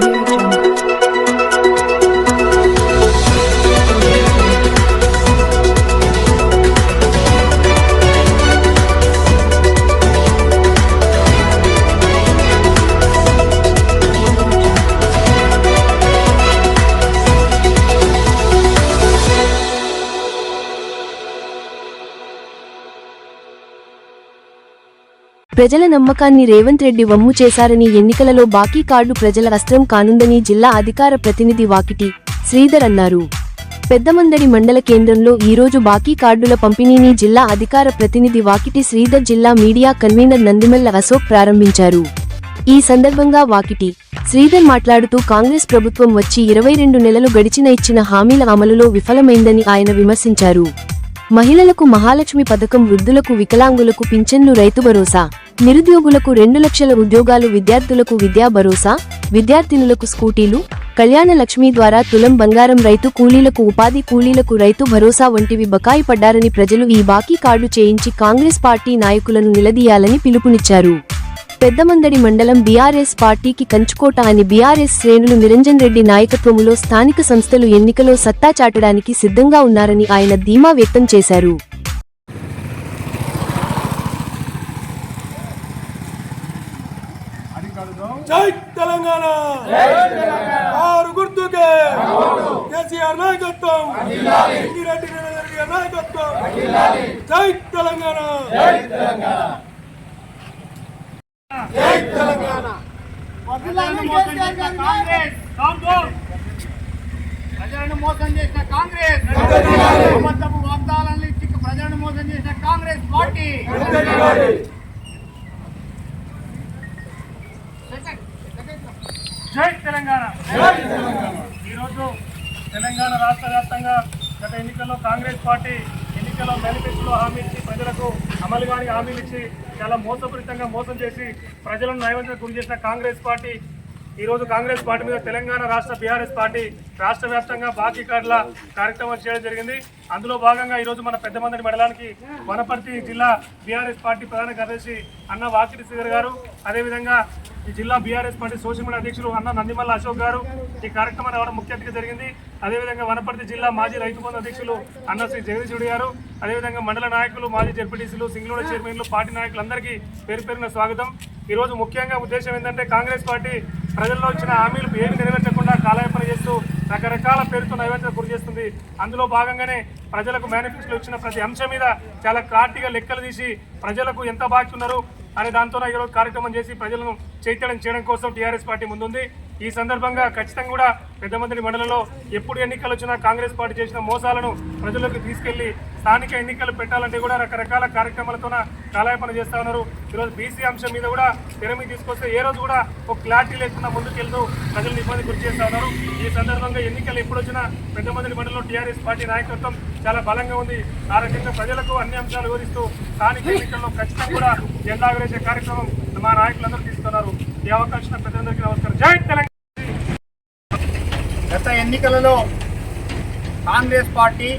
morning. ప్రజల నమ్మకాన్ని రేవంత్ రెడ్డి వమ్ము చేశారని ఎన్నికలలో బాకీ కార్డు ప్రజల అస్త్రం కానుందని జిల్లా అధికార ప్రతినిధి వాకిటి శ్రీధర్ అన్నారు. పెద్దమందడి మండల కేంద్రంలో ఈరోజు బాకీ కార్డుల పంపిణీని జిల్లా అధికార ప్రతినిధి వాకిటి శ్రీధర్ జిల్లా మీడియా కన్వీనర్ నందిమల్ల అశోక్ ప్రారంభించారు. ఈ సందర్భంగా వాకిటి శ్రీధర్ మాట్లాడుతూ కాంగ్రెస్ ప్రభుత్వం వచ్చి ఇరవై రెండు నెలలు గడిచిన ఇచ్చిన హామీల అమలులో విఫలమైందని ఆయన విమర్శించారు. మహిళలకు మహాలక్ష్మి పథకం వృద్ధులకు వికలాంగులకు పింఛన్లు రైతు భరోసా నిరుద్యోగులకు రెండు లక్షల ఉద్యోగాలు విద్యార్థులకు విద్యా భరోసా విద్యార్థినులకు స్కూటీలు కళ్యాణ లక్ష్మి ద్వారా తులం బంగారం రైతు కూలీలకు ఉపాధి కూలీలకు రైతు భరోసా వంటివి బకాయి పడ్డారని ప్రజలు ఈ బాకీ కార్డు చేయించి కాంగ్రెస్ పార్టీ నాయకులను నిలదీయాలని పిలుపునిచ్చారు. పెద్దమందడి మండలం బీఆర్ఎస్ పార్టీకి కంచుకోట అని బీఆర్ఎస్ శ్రేణులు నిరంజన్ రెడ్డి నాయకత్వములో స్థానిక సంస్థలు ఎన్నికలో సత్తా చాటడానికి సిద్ధంగా ఉన్నారని ఆయన ధీమా వ్యక్తం చేశారు. జై తెలంగాణ! ఆరు గుర్తుకే! కేసీఆర్ నాయకత్వం! ఇందిరెడ్డి రెడ్డి గారి నాయకత్వం జై తెలంగాణ! ప్రజలను మోసం చేసిన కాంగ్రెస్! ప్రజలను మోసం చేసిన కాంగ్రెస్! అబద్ధపు వాగ్దానాలను ఇచ్చి ప్రజలను మోసం చేసిన కాంగ్రెస్ పార్టీ! తెలంగాణ. ఈరోజు తెలంగాణ రాష్ట్ర వ్యాప్తంగా గత ఎన్నికల్లో కాంగ్రెస్ పార్టీ ఎన్నికల్లో మేనిఫెస్టోలో హామీ ఇచ్చి ప్రజలకు అమలు కాని హామీలు ఇచ్చి చాలా మోసపూరితంగా మోసం చేసి ప్రజలను నైవేద్యం గురి చేసిన కాంగ్రెస్ పార్టీ ఈరోజు కాంగ్రెస్ పార్టీ మీద తెలంగాణ రాష్ట్ర బీఆర్ఎస్ పార్టీ రాష్ట్ర వ్యాప్తంగా బాకీ కార్డుల కార్యక్రమం చేయడం జరిగింది. అందులో భాగంగా ఈరోజు మన పెద్దమందరి మండలానికి వనపర్తి జిల్లా బీఆర్ఎస్ పార్టీ ప్రధాన కార్యదర్శి అన్న వాకిటి శ్రీధర్ గారు అదేవిధంగా ఈ జిల్లా బీఆర్ఎస్ పార్టీ సోషల్ మీడియా అధ్యక్షులు అన్న నందిమల్ల అశోక్ గారు ఈ కార్యక్రమం రావడం ముఖ్య అతిథిగా జరిగింది. అదేవిధంగా వనపర్తి జిల్లా మాజీ రైతు బంధు అధ్యక్షులు అన్న శ్రీ జగదీశుడు గారు అదేవిధంగా మండల నాయకులు మాజీ జెడ్పీటీసీలు సింగళూరు చైర్మన్లు పార్టీ నాయకులందరికీ పేరు పేరున స్వాగతం. ఈ రోజు ముఖ్యంగా ఉద్దేశం ఏంటంటే కాంగ్రెస్ పార్టీ ప్రజల్లో ఇచ్చిన హామీలు ఏమి నెరవేర్చకుండా కాలయాపన చేస్తూ రకరకాల పేరుతో నైవేద్యం గురి చేస్తుంది. అందులో భాగంగానే ప్రజలకు మేనిఫెస్టోలో ఇచ్చిన ప్రతి అంశం మీద చాలా క్లారిటీగా లెక్కలు తీసి ప్రజలకు ఎంత బాకీ ఉన్నారు అనే దాంతో ఈరోజు కార్యక్రమం చేసి ప్రజలను చైతన్యం చేయడం కోసం టీఆర్ఎస్ పార్టీ ముందుంది. ఈ సందర్భంగా ఖచ్చితంగా కూడా పెద్దమంది మండలంలో ఎప్పుడు ఎన్నికలు వచ్చినా కాంగ్రెస్ పార్టీ చేసిన మోసాలను ప్రజలకు తీసుకెళ్ళి స్థానిక ఎన్నికలు పెట్టాలంటే కూడా రకరకాల కార్యక్రమాలతో కాలాయపన చేస్తా ఉన్నారు. ఈరోజు బీసీ అంశం మీద కూడా తెరమి తీసుకొస్తే ఏ రోజు కూడా ఒక క్లారిటీ లేకుండా ముందుకెళ్తూ ప్రజలను ఇబ్బంది గురి చేస్తా ఉన్నారు. ఈ సందర్భంగా ఎన్నికలు ఎప్పుడు వచ్చినా పెద్దమంది మండలంలో టీఆర్ఎస్ పార్టీ నాయకత్వం చాలా బలంగా ఉంది. ఆ రకంగా ప్రజలకు అన్ని అంశాలు వివరిస్తూ స్థానిక ఎన్నికల్లో ఖచ్చితంగా కూడా జెండా ఎగరేసే కార్యక్రమం మా నాయకులందరూ తీసుకున్నారు. ఈ అవకాశం నమస్కారం. జై తెలంగాణ. గత ఎన్నికలలో కాంగ్రెస్ పార్టీ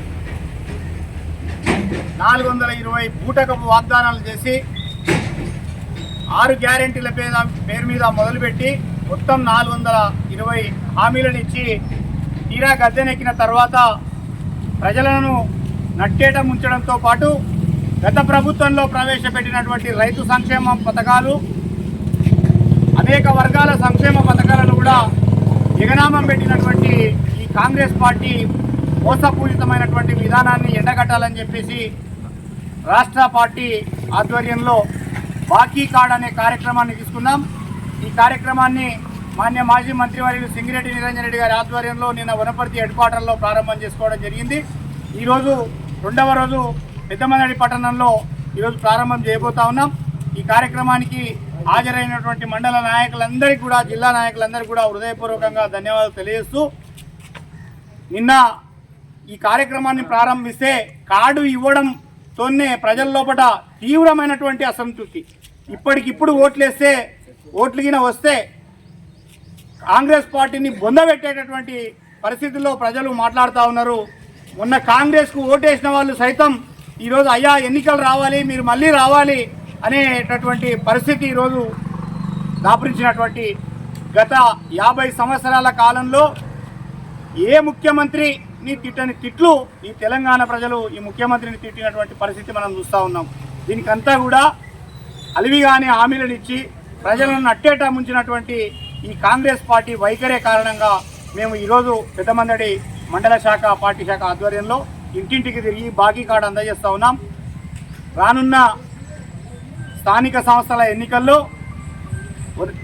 నాలుగు వందల ఇరవై బూటకపు వాగ్దానాలు చేసి ఆరు గ్యారెంటీల పేద పేరు మీద మొదలుపెట్టి మొత్తం నాలుగు వందల ఇరవై హామీలను ఇచ్చి తీరా గద్దెనెక్కిన తర్వాత ప్రజలను నట్టేట ముంచడంతో పాటు గత ప్రభుత్వంలో ప్రవేశపెట్టినటువంటి రైతు సంక్షేమ పథకాలు అనేక వర్గాల సంక్షేమ పథకాలను కూడా ఎగనామం పెట్టినటువంటి ఈ కాంగ్రెస్ పార్టీ మోసపూరితమైనటువంటి విధానాన్ని ఎండగట్టాలని చెప్పేసి రాష్ట్ర పార్టీ ఆధ్వర్యంలో బాకీ కార్డ్ అనే కార్యక్రమాన్ని తీసుకున్నాం. ఈ కార్యక్రమాన్ని మాన్య మాజీ మంత్రివర్యులు సింగిరెడ్డి నిరంజన్ రెడ్డి గారి ఆధ్వర్యంలో నిన్న వనపర్తి హెడ్ క్వార్టర్లో ప్రారంభం చేసుకోవడం జరిగింది. ఈరోజు రెండవ రోజు పెద్దమనడి పట్టణంలో ఈరోజు ప్రారంభం చేయబోతా ఉన్నాం. ఈ కార్యక్రమానికి హాజరైనటువంటి మండల నాయకులందరికీ కూడా జిల్లా నాయకులందరికీ కూడా హృదయపూర్వకంగా ధన్యవాదాలు తెలియజేస్తూ నిన్న ఈ కార్యక్రమాన్ని ప్రారంభిస్తే కార్డు ఇవ్వడంతోనే ప్రజల లోపల తీవ్రమైనటువంటి అసంతృప్తి. ఇప్పటికిప్పుడు ఓట్లేస్తే ఓట్లు గిన వస్తే కాంగ్రెస్ పార్టీని బొందబెట్టేటటువంటి పరిస్థితుల్లో ప్రజలు మాట్లాడుతూ ఉన్నారు. మొన్న కాంగ్రెస్కు ఓటేసిన వాళ్ళు సైతం ఈరోజు అయ్యా ఎన్నికలు రావాలి మీరు మళ్ళీ రావాలి అనేటటువంటి పరిస్థితి ఈరోజు దాపురించినటువంటి గత యాభై సంవత్సరాల కాలంలో ఏ ముఖ్యమంత్రిని తిట్టని తిట్లు ఈ తెలంగాణ ప్రజలు ఈ ముఖ్యమంత్రిని తిట్టినటువంటి పరిస్థితి మనం చూస్తూ ఉన్నాం. దీనికంతా కూడా అలివిగానే హామీలను ఇచ్చి ప్రజలను అట్టేట ముంచినటువంటి ఈ కాంగ్రెస్ పార్టీ వైఖరే కారణంగా మేము ఈరోజు పెద్దమందడి మండల శాఖ పార్టీ శాఖ ఆధ్వర్యంలో ఇంటింటికి తిరిగి బాకీ కార్డు అందజేస్తూ ఉన్నాం. రానున్న స్థానిక సంస్థల ఎన్నికల్లో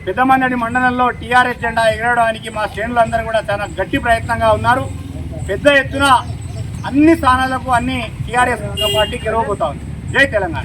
పెద్దమందడి మండలంలో టీఆర్ఎస్ జెండా ఎగరడానికి మా శ్రేణులందరూ కూడా చాలా గట్టి ప్రయత్నంగా ఉన్నారు. పెద్ద ఎత్తున అన్ని స్థానాలకు అన్ని టీఆర్ఎస్ పార్టీ గెలవబోతా ఉంది. జై తెలంగాణ.